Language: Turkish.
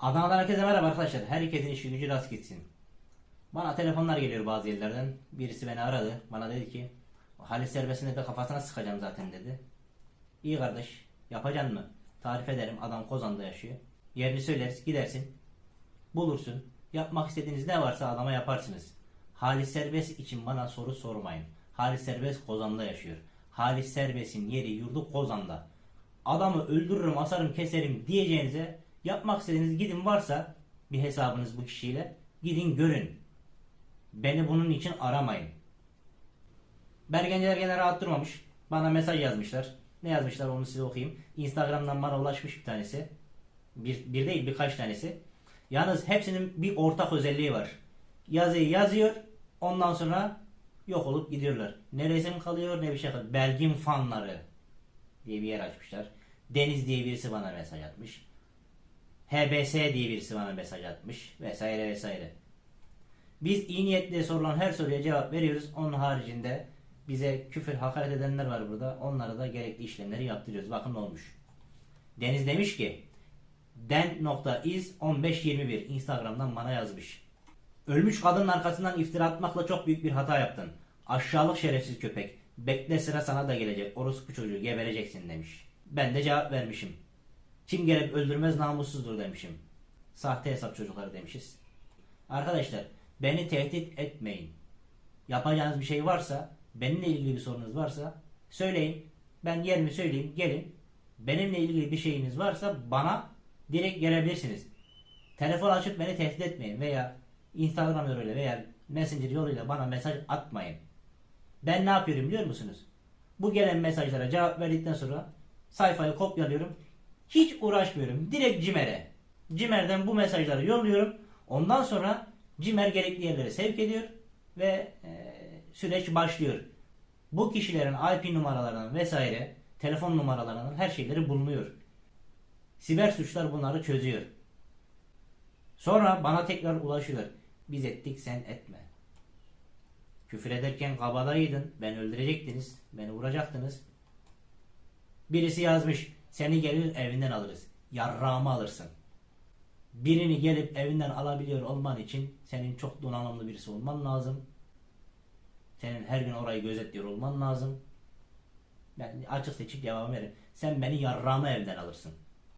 Adana'dan herkese merhaba arkadaşlar. Herkesin işi gücü rast gitsin. Bana telefonlar geliyor bazı yerlerden. Birisi beni aradı. Bana dedi ki Halis serbestinde de kafasına sıkacağım zaten dedi. İyi kardeş yapacaksın mı? Tarif ederim adam Kozan'da yaşıyor. Yerini söyleriz gidersin. Bulursun. Yapmak istediğiniz ne varsa adama yaparsınız. Halis Serbest için bana soru sormayın. Halis Serbest Kozan'da yaşıyor. Halis Serbest'in yeri yurdu Kozan'da. Adamı öldürürüm, asarım, keserim diyeceğinize yapmak istediğiniz gidin varsa bir hesabınız bu kişiyle gidin görün. Beni bunun için aramayın. Bergenceler gene rahat durmamış. Bana mesaj yazmışlar. Ne yazmışlar onu size okuyayım. Instagram'dan bana ulaşmış bir tanesi. Bir, bir değil birkaç tanesi. Yalnız hepsinin bir ortak özelliği var. Yazıyı yazıyor. Ondan sonra yok olup gidiyorlar. Ne resim kalıyor ne bir şey kalıyor. Belgin fanları diye bir yer açmışlar. Deniz diye birisi bana mesaj atmış. HBS diye birisi bana mesaj atmış. Vesaire vesaire. Biz iyi niyetle sorulan her soruya cevap veriyoruz. Onun haricinde bize küfür, hakaret edenler var burada. Onlara da gerekli işlemleri yaptırıyoruz. Bakın ne olmuş. Deniz demiş ki den.iz 1521 Instagram'dan bana yazmış. Ölmüş kadının arkasından iftira atmakla çok büyük bir hata yaptın. Aşağılık şerefsiz köpek. Bekle sıra sana da gelecek. Orospu çocuğu gebereceksin demiş. Ben de cevap vermişim. Kim gelip öldürmez namussuzdur demişim. Sahte hesap çocukları demişiz. Arkadaşlar beni tehdit etmeyin. Yapacağınız bir şey varsa, benimle ilgili bir sorunuz varsa söyleyin. Ben yerimi söyleyeyim, gelin. Benimle ilgili bir şeyiniz varsa bana direkt gelebilirsiniz. Telefon açıp beni tehdit etmeyin veya Instagram yoluyla veya Messenger yoluyla bana mesaj atmayın. Ben ne yapıyorum biliyor musunuz? Bu gelen mesajlara cevap verdikten sonra sayfayı kopyalıyorum. Hiç uğraşmıyorum. Direkt Cimer'e. Cimer'den bu mesajları yolluyorum. Ondan sonra Cimer gerekli yerlere sevk ediyor ve e, süreç başlıyor. Bu kişilerin IP numaralarından vesaire, telefon numaralarından her şeyleri bulunuyor. Siber suçlar bunları çözüyor. Sonra bana tekrar ulaşıyorlar. Biz ettik sen etme. Küfür ederken kabadayıydın. Ben öldürecektiniz. Beni vuracaktınız. Birisi yazmış. Seni gelir evinden alırız. Yarrağımı alırsın. Birini gelip evinden alabiliyor olman için senin çok donanımlı birisi olman lazım. Senin her gün orayı gözetliyor olman lazım. Ben açık seçik cevabı veririm. Sen beni yarrağımı evden alırsın.